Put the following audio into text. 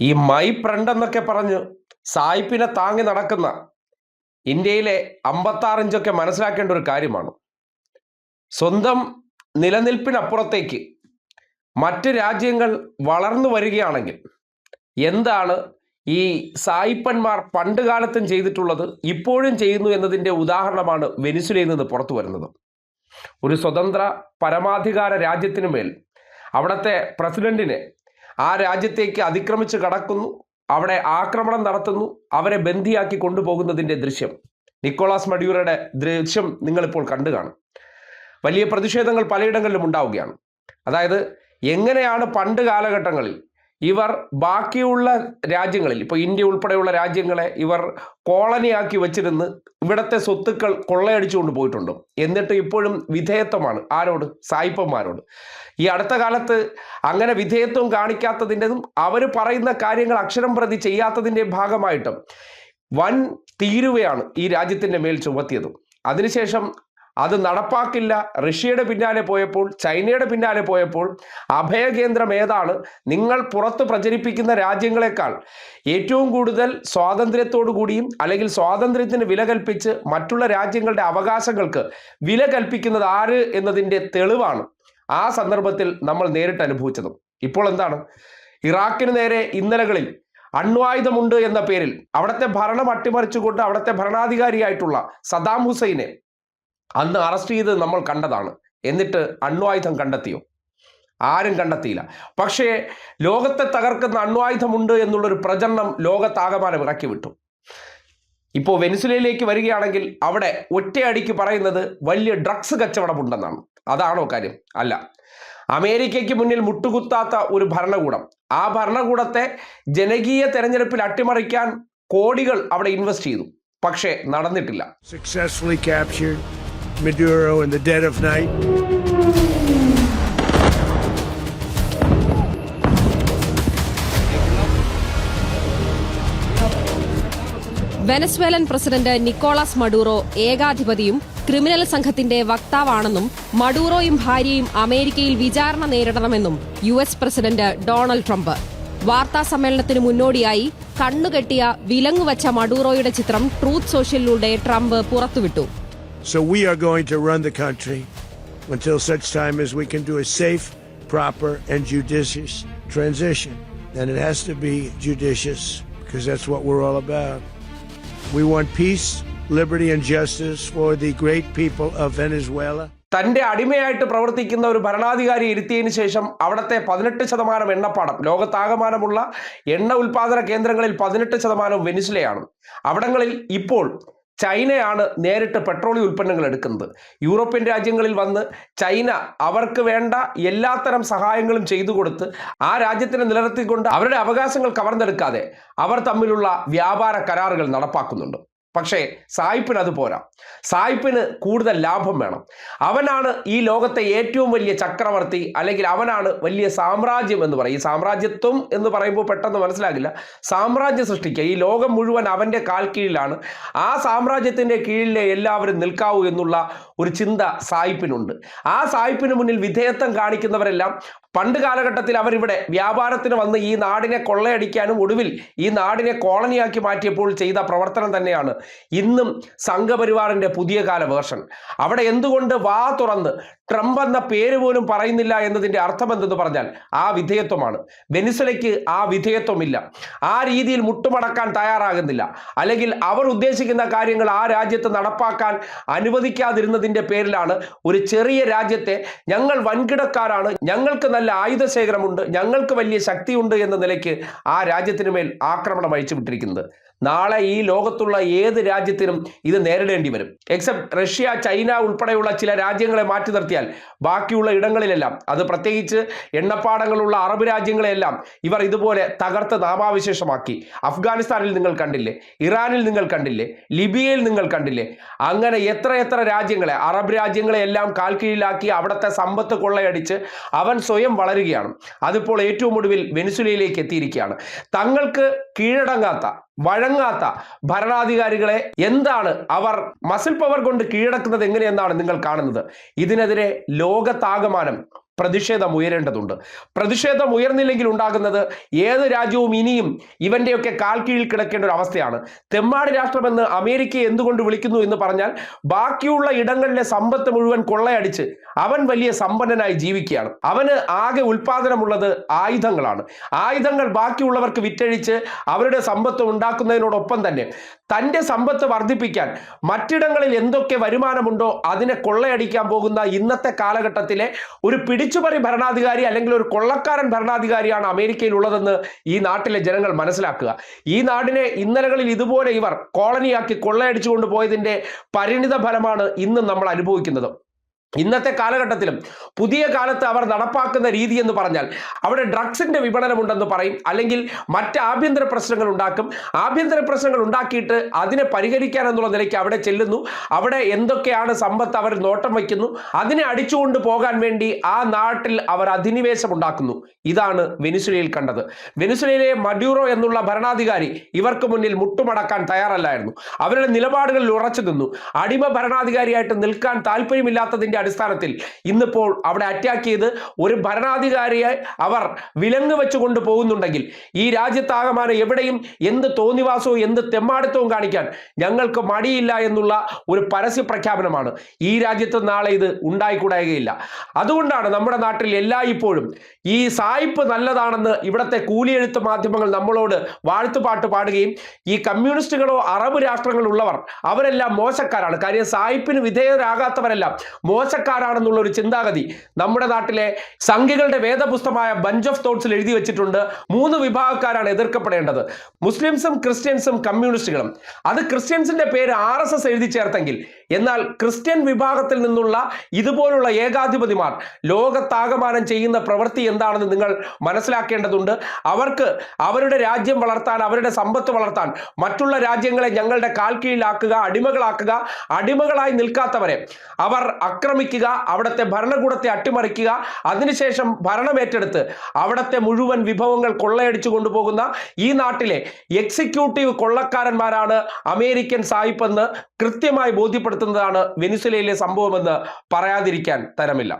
ഈ my friend എന്നൊക്കെ പറഞ്ഞ് സായിപ്പിനെ താങ്ങി നടക്കുന്ന ഇന്ത്യയിലെ അമ്പത്താറിഞ്ചൊക്കെ മനസ്സിലാക്കേണ്ട ഒരു കാര്യമാണ്. സ്വന്തം നിലനിൽപ്പിനപ്പുറത്തേക്ക് മറ്റ് രാജ്യങ്ങൾ വളർന്നു വരികയാണെങ്കിൽ എന്താണ് ഈ സായിപ്പന്മാർ പണ്ട് കാലത്തും ചെയ്തിട്ടുള്ളത് ഇപ്പോഴും ചെയ്യുന്നു എന്നതിന്റെ ഉദാഹരണമാണ് വെനിസുലയിൽ നിന്ന് പുറത്തു വരുന്നത്. ഒരു സ്വതന്ത്ര പരമാധികാര രാജ്യത്തിനു മേൽ അവിടുത്തെ പ്രസിഡന്റിനെ ആ രാജ്യത്തേക്ക് അതിക്രമിച്ച് കടക്കുന്നു അവിടെ ആക്രമണം നടത്തുന്നു അവരെ ബന്ദിയാക്കി കൊണ്ടുപോകുന്നതിന്റെ ദൃശ്യം. നിക്കോളാസ് മഡ്യൂറയുടെ ദൃശ്യം നിങ്ങളിപ്പോൾ കണ്ടു കാണും. വലിയ പ്രതിഷേധങ്ങൾ പലയിടങ്ങളിലും ഉണ്ടാവുകയാണ്. അതായത് എങ്ങനെയാണ് പണ്ട് കാലഘട്ടങ്ങളിൽ ഇവർ ബാക്കിയുള്ള രാജ്യങ്ങളിൽ ഇപ്പോൾ ഇന്ത്യ ഉൾപ്പെടെയുള്ള രാജ്യങ്ങളെ ഇവർ കോളനിയാക്കി വെച്ചിരുന്ന് ഇവിടത്തെ സ്വത്തുക്കൾ കൊള്ളയടിച്ചുകൊണ്ട് പോയിട്ടുണ്ട്? എന്നിട്ട് ഇപ്പോഴും വിധേയത്വമാണ്. ആരോട്? സായിപ്പന്മാരോട്. ഈ അടുത്ത കാലത്ത് അങ്ങനെ വിധേയത്വം കാണിക്കാത്തതിന്റെതും അവർ പറയുന്ന കാര്യങ്ങൾ അക്ഷരം പ്രതി ചെയ്യാത്തതിന്റെ ഭാഗമായിട്ടും വൻ തീരുവയാണ് ഈ രാജ്യത്തിന്റെ മേൽ ചുമത്തിയത്. അതിനുശേഷം അത് നടപ്പാക്കില്ല. റഷ്യയുടെ പിന്നാലെ പോയപ്പോൾ ചൈനയുടെ പിന്നാലെ പോയപ്പോൾ അഭയകേന്ദ്രം ഏതാണ്? നിങ്ങൾ പുറത്ത് പ്രചരിപ്പിക്കുന്ന രാജ്യങ്ങളെക്കാൾ ഏറ്റവും കൂടുതൽ സ്വാതന്ത്ര്യത്തോടു കൂടിയും അല്ലെങ്കിൽ സ്വാതന്ത്ര്യത്തിന് വില കൽപ്പിച്ച് മറ്റുള്ള രാജ്യങ്ങളുടെ അവകാശങ്ങൾക്ക് വില കൽപ്പിക്കുന്നത് ആര് എന്നതിന്റെ തെളിവാണ് ആ സന്ദർഭത്തിൽ നമ്മൾ നേരിട്ട് അനുഭവിച്ചതും. ഇപ്പോൾ എന്താണ്? ഇറാഖിന് നേരെ ഇന്നലകളിൽ അണ്വായുധമുണ്ട് എന്ന പേരിൽ അവിടുത്തെ ഭരണം അട്ടിമറിച്ചുകൊണ്ട് അവിടുത്തെ ഭരണാധികാരിയായിട്ടുള്ള സദാം ഹുസൈനെ അന്ന് അറസ്റ്റ് ചെയ്ത് നമ്മൾ കണ്ടതാണ്. എന്നിട്ട് അണ്വായുധം കണ്ടെത്തിയോ? ആരും കണ്ടെത്തിയില്ല. പക്ഷേ ലോകത്തെ തകർക്കുന്ന അണ്വായുധമുണ്ട് എന്നുള്ളൊരു പ്രചരണം ലോകത്താകമാനം ഇറക്കി വിട്ടു ഇപ്പോൾ വെനിസുലയിലേക്ക് വരികയാണെങ്കിൽ അവിടെ ഒറ്റയടിക്ക് പറയുന്നത് വലിയ ഡ്രഗ്സ് കച്ചവടമുണ്ടെന്നാണ്. അതാണോ കാര്യം? അല്ല. അമേരിക്കയ്ക്ക് മുന്നിൽ മുട്ടുകുത്താത്ത ഒരു ഭരണകൂടം. ആ ഭരണകൂടത്തെ ജനകീയ തെരഞ്ഞെടുപ്പിൽ അട്ടിമറിക്കാൻ കോടികൾ അവിടെ ഇൻവെസ്റ്റ് ചെയ്തു. പക്ഷേ നടന്നിട്ടില്ല. Successfully captured Maduro in the dead of night. Venezuelan president Nicolas Maduro ഏകാധിപതിയും criminal സംഘത്തിന്റെ വക്താവാണെന്നും മഡൂറോയും ഭാര്യയും അമേരിക്കയിൽ വിചാരണ നേരിടണമെന്നും U S president Donald Trump വാർത്താ സമ്മേളനത്തിന് മുന്നോടിയായി കണ്ണുകെട്ടിയ വിലങ്ങുവച്ച മഡൂറോയുടെ ചിത്രം ട്രൂത്ത് സോഷ്യലിലൂടെ ട്രംപ് പുറത്തുവിട്ടു So we are going to run the country until such time as we can do a safe, proper, and judicious transition. And it has to be judicious because that's what we're all about. We want peace, liberty, and justice for the great people of Venezuela. തന്റെ അടിമയായിട്ട് പ്രവർത്തിക്കുന്ന ഒരു ഭരണാധികാരി ഇരുത്തിയതിന് ശേഷം അവിടുത്തെ പതിനെട്ട് ശതമാനം എണ്ണപ്പാടം ലോകത്താകമാനമുള്ള എണ്ണ ഉൽപാദന കേന്ദ്രങ്ങളിൽ പതിനെട്ട് ശതമാനവും വെനിസുലയാണ് അവിടങ്ങളിൽ ഇപ്പോൾ ചൈനയാണ് നേരിട്ട് പെട്രോളിയം ഉൽപ്പന്നങ്ങൾ എടുക്കുന്നത്. യൂറോപ്യൻ രാജ്യങ്ങളിൽ വന്ന് ചൈന അവർക്ക് വേണ്ട എല്ലാത്തരം സഹായങ്ങളും ചെയ്തു കൊടുത്ത് ആ രാജ്യത്തിനെ നിലനിർത്തിക്കൊണ്ട് അവരുടെ അവകാശങ്ങൾ കവർന്നെടുക്കാതെ അവർ തമ്മിലുള്ള വ്യാപാര കരാറുകൾ നടപ്പാക്കുന്നുണ്ട്. പക്ഷേ സായിപ്പിന് അത് പോരാ. സായിപ്പിന് കൂടുതൽ ലാഭം വേണം. അവനാണ് ഈ ലോകത്തെ ഏറ്റവും വലിയ ചക്രവർത്തി അല്ലെങ്കിൽ അവനാണ് വലിയ സാമ്രാജ്യം എന്ന് പറയും. ഈ സാമ്രാജ്യത്വം എന്ന് പറയുമ്പോൾ പെട്ടെന്ന് മനസ്സിലാകില്ല. സാമ്രാജ്യം സൃഷ്ടിക്കുക. ഈ ലോകം മുഴുവൻ അവന്റെ കാൽ കീഴിലാണ്. ആ സാമ്രാജ്യത്തിന്റെ കീഴിലെ എല്ലാവരും നിൽക്കാവൂ എന്നുള്ള ഒരു ചിന്ത സായിപ്പിനുണ്ട്. ആ സായിപ്പിന് മുന്നിൽ വിധേയത്വം കാണിക്കുന്നവരെല്ലാം പണ്ട് കാലഘട്ടത്തിൽ അവരിവിടെ വ്യാപാരത്തിന് വന്ന് ഈ നാടിനെ കൊള്ളയടിക്കാനും ഒടുവിൽ ഈ നാടിനെ കോളനിയാക്കി മാറ്റിയപ്പോൾ ചെയ്ത പ്രവർത്തനം തന്നെയാണ് ഇന്നും സംഘപരിവാറിന്റെ പുതിയ കാല വേർഷൻ. അവിടെ എന്തുകൊണ്ട് വാ തുറന്ന് ട്രംപ് എന്ന പേര് പോലും പറയുന്നില്ല എന്നതിന്റെ അർത്ഥം എന്തെന്ന് പറഞ്ഞാൽ ആ വിധേയത്വമാണ്. വെനിസലയ്ക്ക് ആ വിധേയത്വമില്ല. ആ രീതിയിൽ മുട്ടുമടക്കാൻ തയ്യാറാകുന്നില്ല. അല്ലെങ്കിൽ അവർ ഉദ്ദേശിക്കുന്ന കാര്യങ്ങൾ ആ രാജ്യത്ത് നടപ്പാക്കാൻ അനുവദിക്കാതിരുന്നതിന്റെ പേരിലാണ് ഒരു ചെറിയ രാജ്യത്തെ ഞങ്ങൾ വൻകിടക്കാരാണ് ഞങ്ങൾക്ക് നല്ല ആയുധ ശേഖരമുണ്ട് ഞങ്ങൾക്ക് വലിയ ശക്തിയുണ്ട് എന്ന നിലയ്ക്ക് ആ രാജ്യത്തിന് മേൽ ആക്രമണം അയച്ചു വിട്ടിരിക്കുന്നത് നാളെ ഈ ലോകത്തുള്ള ഏത് രാജ്യത്തിനും ഇത് നേരിടേണ്ടി വരും. എക്സെപ്റ്റ് റഷ്യ ചൈന ഉൾപ്പെടെയുള്ള ചില രാജ്യങ്ങളെ മാറ്റി നിർത്തിയാൽ ബാക്കിയുള്ള ഇടങ്ങളിലെല്ലാം അത് പ്രത്യേകിച്ച് എണ്ണപ്പാടങ്ങളുള്ള അറബ് രാജ്യങ്ങളെല്ലാം ഇവർ ഇതുപോലെ തകർത്ത് നാമാവിശേഷമാക്കി. അഫ്ഗാനിസ്ഥാനിൽ നിങ്ങൾ കണ്ടില്ലേ ഇറാനിൽ നിങ്ങൾ കണ്ടില്ലേ ലിബിയയിൽ നിങ്ങൾ കണ്ടില്ലേ അങ്ങനെ എത്ര എത്ര രാജ്യങ്ങളെ അറബ് രാജ്യങ്ങളെ എല്ലാം കാൽ കീഴിലാക്കി അവിടുത്തെ സമ്പത്ത് കൊള്ളയടിച്ച് അവൻ സ്വയം വളരുകയാണ്. അതിപ്പോൾ ഏറ്റവും ഒടുവിൽ വെനിസുലയിലേക്ക് എത്തിയിരിക്കുകയാണ്. തങ്ങൾക്ക് കീഴടങ്ങാത്ത വഴങ്ങാത്ത ഭരണാധികാരികളെ എന്താണ് അവർ മസിൽ പവർ കൊണ്ട് കീഴടക്കുന്നത് എങ്ങനെയെന്നാണ് നിങ്ങൾ കാണുന്നത്. ഇതിനെതിരെ ലോകത്താകമാനം പ്രതിഷേധം ഉയരേണ്ടതുണ്ട്. പ്രതിഷേധം ഉയർന്നില്ലെങ്കിൽ ഉണ്ടാകുന്നത് ഏത് രാജ്യവും ഇനിയും ഇവന്റെയൊക്കെ കാൽ കീഴിൽ കിടക്കേണ്ട ഒരു അവസ്ഥയാണ്. തെമ്മാടി രാഷ്ട്രമെന്ന് അമേരിക്കയെ എന്തുകൊണ്ട് വിളിക്കുന്നു എന്ന് പറഞ്ഞാൽ ബാക്കിയുള്ള ഇടങ്ങളിലെ സമ്പത്ത് മുഴുവൻ കൊള്ളയടിച്ച് അവൻ വലിയ സമ്പന്നനായി ജീവിക്കുകയാണ്. അവന് ആകെ ഉൽപാദനമുള്ളത് ആയുധങ്ങളാണ്. ആയുധങ്ങൾ ബാക്കിയുള്ളവർക്ക് വിറ്റഴിച്ച് അവരുടെ സമ്പത്ത് ഉണ്ടാക്കുന്നതിനോടൊപ്പം തന്നെ തന്റെ സമ്പത്ത് വർദ്ധിപ്പിക്കാൻ മറ്റിടങ്ങളിൽ എന്തൊക്കെ വരുമാനമുണ്ടോ അതിനെ കൊള്ളയടിക്കാൻ പോകുന്ന ഇന്നത്തെ കാലഘട്ടത്തിലെ ഒരു പിടിച്ചുപറി ഭരണാധികാരി അല്ലെങ്കിൽ ഒരു കൊള്ളക്കാരൻ ഭരണാധികാരിയാണ് അമേരിക്കയിൽ ഉള്ളതെന്ന് ഈ നാട്ടിലെ ജനങ്ങൾ മനസ്സിലാക്കുക. ഈ നാടിനെ ഇന്നലകളിൽ ഇതുപോലെ ഇവർ കോളനിയാക്കി കൊള്ളയടിച്ചുകൊണ്ട് പോയതിന്റെ പരിണിത ഫലമാണ് ഇന്ന് നമ്മൾ അനുഭവിക്കുന്നത്. ഇന്നത്തെ കാലഘട്ടത്തിലും പുതിയ കാലത്ത് അവർ നടപ്പാക്കുന്ന രീതി എന്ന് പറഞ്ഞാൽ അവിടെ ഡ്രഗ്സിന്റെ വിപണനമുണ്ടെന്ന് പറയും. അല്ലെങ്കിൽ മറ്റ് ആഭ്യന്തര പ്രശ്നങ്ങൾ ഉണ്ടാക്കും. ആഭ്യന്തര പ്രശ്നങ്ങൾ ഉണ്ടാക്കിയിട്ട് അതിനെ പരിഹരിക്കാൻ എന്നുള്ള നിലയ്ക്ക് അവിടെ ചെല്ലുന്നു. അവിടെ എന്തൊക്കെയാണ് സമ്പത്ത് അവർ നോട്ടം വയ്ക്കുന്നു. അതിനെ അടിച്ചുകൊണ്ട് പോകാൻ വേണ്ടി ആ നാട്ടിൽ അവർ അധിനിവേശം ഉണ്ടാക്കുന്നു. ഇതാണ് വെനിസുലയിൽ കണ്ടത്. വെനിസുലയിലെ മഡ്യൂറോ എന്നുള്ള ഭരണാധികാരി ഇവർക്ക് മുന്നിൽ മുട്ടുമടക്കാൻ തയ്യാറല്ലായിരുന്നു. അവരുടെ നിലപാടുകളിൽ ഉറച്ചു നിന്നു. അടിമ ഭരണാധികാരിയായിട്ട് നിൽക്കാൻ താല്പര്യമില്ലാത്തതിന്റെ അടിസ്ഥാനത്തിൽ ഇന്നിപ്പോൾ അവിടെ അറ്റാക്ക് ചെയ്ത് ഒരു ഭരണാധികാരിയെ അവർ വിലങ്ങ് വെച്ചുകൊണ്ട് പോകുന്നുണ്ടെങ്കിൽ ഈ രാജ്യത്താകമാനം എവിടെയും എന്ത് തോന്നിവാസവും എന്ത് തെമ്മാടിത്തവും കാണിക്കാൻ ഞങ്ങൾക്ക് മടിയില്ല എന്നുള്ള ഒരു പരസ്യ പ്രഖ്യാപനമാണ്. ഈ രാജ്യത്ത് നാളെ ഇത് ഉണ്ടായിക്കൂടായുകയില്ല. അതുകൊണ്ടാണ് നമ്മുടെ നാട്ടിൽ എല്ലായ്പ്പോഴും ഈ സായിപ്പ് നല്ലതാണെന്ന് ഇവിടുത്തെ കൂലിയെഴുത്ത് മാധ്യമങ്ങൾ നമ്മളോട് വാഴ്ത്തുപാട്ട് പാടുകയും ഈ കമ്മ്യൂണിസ്റ്റുകളോ അറബ് രാഷ്ട്രങ്ങളുള്ളവർ അവരെല്ലാം മോശക്കാരാണ്. കാര്യം സായിപ്പിന് വിധേയരാകാത്തവരെല്ലാം മോശക്കാരാണെന്നുള്ള ഒരു ചിന്താഗതി നമ്മുടെ നാട്ടിലെ സംഘികളുടെ വേദപുസ്തമായ ബഞ്ച് ഓഫ് തോട്ട്സിൽ എഴുതി വെച്ചിട്ടുണ്ട്. മൂന്ന് വിഭാഗക്കാരാണ് എതിർക്കപ്പെടേണ്ടത്. മുസ്ലിംസും ക്രിസ്ത്യൻസും കമ്മ്യൂണിസ്റ്റുകളും. അത് ക്രിസ്ത്യൻസിന്റെ പേര് ആർ എഴുതി ചേർത്തെങ്കിൽ എന്നാൽ ക്രിസ്ത്യൻ വിഭാഗത്തിൽ നിന്നുള്ള ഇതുപോലുള്ള ഏകാധിപതിമാർ ലോകത്താകമാനം ചെയ്യുന്ന പ്രവൃത്തി എന്താണെന്ന് നിങ്ങൾ മനസ്സിലാക്കേണ്ടതുണ്ട്. അവർക്ക് അവരുടെ രാജ്യം വളർത്താൻ അവരുടെ സമ്പത്ത് വളർത്താൻ മറ്റുള്ള രാജ്യങ്ങളെ ഞങ്ങളുടെ കാൽ കീഴിലാക്കുക അടിമകളാക്കുക അടിമകളായി നിൽക്കാത്തവരെ അവർ ആക്രമിക്കുക അവിടുത്തെ ഭരണകൂടത്തെ അട്ടിമറിക്കുക അതിനുശേഷം ഭരണമേറ്റെടുത്ത് അവിടുത്തെ മുഴുവൻ വിഭവങ്ങൾ കൊള്ളയടിച്ചു കൊണ്ടുപോകുന്ന ഈ നാട്ടിലെ എക്സിക്യൂട്ടീവ് കൊള്ളക്കാരന്മാരാണ് അമേരിക്കൻ സായിപ്പെന്ന് കൃത്യമായി ബോധ്യപ്പെടുത്തുന്നതാണ് വെനിസുലയിലെ സംഭവമെന്ന് പറയാതിരിക്കാൻ തരമില്ല.